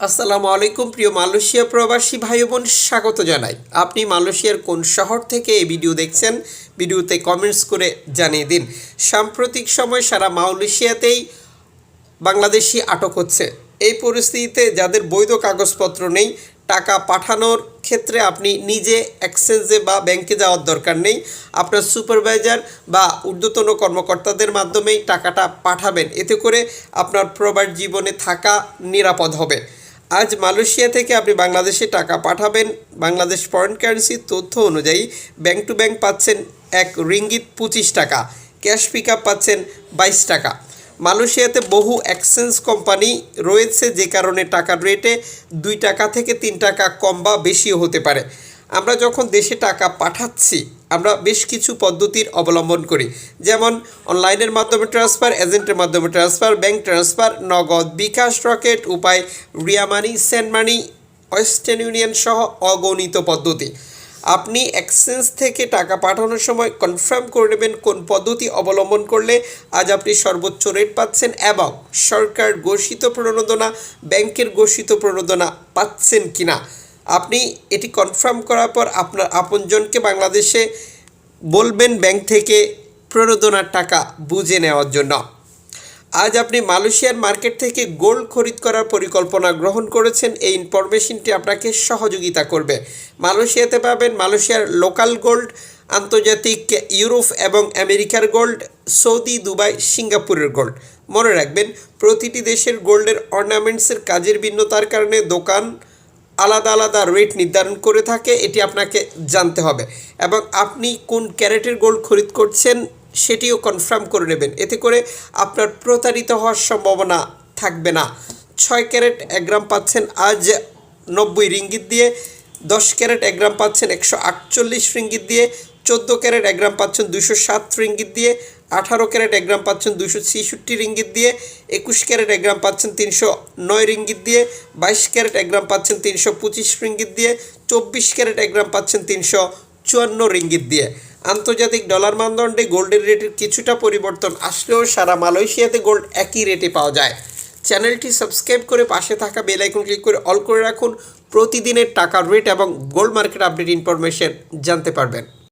আসসালামু আলাইকুম, প্রিয় মালয়েশিয়া প্রবাসী ভাই বোন স্বাগত জানাই। আপনি মালয়েশিয়ার কোন শহর থেকে এই ভিডিও দেখছেন, ভিডিওতে কমেন্টস করে জানিয়ে দিন। সাম্প্রতিক সময় সারা মালয়েশিয়াতেই বাংলাদেশি আটক হচ্ছে। এই পরিস্থিতিতে যাদের বৈধ কাগজপত্র নেই, টাকা পাঠানোর ক্ষেত্রে আপনি নিজে এক্সচেঞ্জে বা ব্যাংকে যাওয়ার দরকার নেই। আপনার সুপারভাইজার বা ঊর্ধ্বতন কর্মকর্তাদের মাধ্যমেই টাকাটা পাঠাবেন। এতে করে আপনার প্রবাস জীবনে থাকা নিরাপদ হবে। আজ মালয়েশিয়া থেকে আপনি বাংলাদেশে টাকা পাঠাবেন। বাংলাদেশ ফরেন কারেন্সির তথ্য অনুযায়ী ব্যাংক টু ব্যাংক পাচ্ছেন এক রিঙ্গিত পঁচিশ টাকা ক্যাশ পিক পাচ্ছেন বাইশ টাকা। মালয়েশিয়াতে বহু এক্সচেঞ্জ কোম্পানি রয়েছে যে কারণে টাকার রেটে দুই টাকা থেকে তিন টাকা কম বা বেশিও হতে পারে। আমরা যখন দেশে টাকা পাঠাচ্ছি, আমরা বেশ কিছু পদ্ধতির অবলম্বন করি। যেমন অনলাইনের মাধ্যমে ট্রান্সফার, এজেন্টের মাধ্যমে transfer, bank transfer, Nagad bKash Rocket, Upay, Ria Money sent money, Western Union সহ অগণিত পদ্ধতি। আপনি এক্সচেঞ্জ থেকে টাকা পাঠানোর সময় কনফার্ম করে নেবেন কোন পদ্ধতি অবলম্বন করলে আজ আপনি সর্বোচ্চ রেট পাচ্ছেন এবং সরকার ঘোষিত প্রণোদনা, ব্যাংকের ঘোষিত প্রণোদনা পাচ্ছেন কিনা। আপনি এটি কনফার্ম করার পর আপনার আপনজনকে বাংলাদেশে বলবেন ব্যাংক থেকে প্রণোদনার টাকা বুঝে নেওয়ার জন্য। আজ আপনি মালয়েশিয়ার মার্কেট থেকে গোল্ড খরিদ করার পরিকল্পনা গ্রহণ করেছেন, এই ইনফরমেশনটি আপনাকে সহযোগিতা করবে। মালয়েশিয়াতে পাবেন মালয়েশিয়ার লোকাল গোল্ড আন্তর্জাতিক ইউরোপ এবং আমেরিকার গোল্ড সৌদি, দুবাই, সিঙ্গাপুরের গোল্ড মনে রাখবেন, প্রতিটি দেশের গোল্ডের অর্নামেন্টসের কাজের ভিন্নতার কারণে দোকান আলাদা আলাদা রেট নির্ধারণ করে থাকে, এটি আপনাকে জানতে হবে। এবং আপনি কোন ক্যারেটের গোল্ড খরিদ করছেন, সেটিও কনফার্ম করে নেবেন। এতে করে আপনার প্রতারিত হওয়ার সম্ভাবনা থাকবে না। ছয় ক্যারেট এক গ্রাম পাচ্ছেন আজ নব্বই রিঙ্গিত দিয়ে, দশ ক্যারেট এক গ্রাম পাচ্ছেন একশো আটচল্লিশ রিঙ্গিত দিয়ে চোদ্দ ক্যারেট এক গ্রাম পাচ্ছেন দুশো সাত রিঙ্গিত দিয়ে, আঠারো ক্যারেট এক গ্রাম পাচ্ছেন দুশো ছিষট্টি রিঙ্গিত দিয়ে, একুশ ক্যারেট এক গ্রাম পাচ্ছেন তিনশো নয় রিঙ্গিত দিয়ে, বাইশ ক্যারেট এক গ্রাম পাচ্ছেন তিনশো পঁচিশ রিঙ্গিত দিয়ে, চব্বিশ ক্যারেট এক গ্রাম পাচ্ছেন তিনশো চুয়ান্ন রিঙ্গিত দিয়ে। আন্তর্জাতিক ডলার মানদণ্ডে গোল্ডের রেটের কিছুটা পরিবর্তন আসলেও সারা মালয়েশিয়াতে গোল্ড একই রেটে পাওয়া যায়। চ্যানেলটি সাবস্ক্রাইব করে পাশে থাকা বেল আইকন ক্লিক করে অল করে রাখুন। প্রতিদিনের টাকার রেট এবং গোল্ড মার্কেট আপডেট ইনফরমেশন জানতে পারবেন।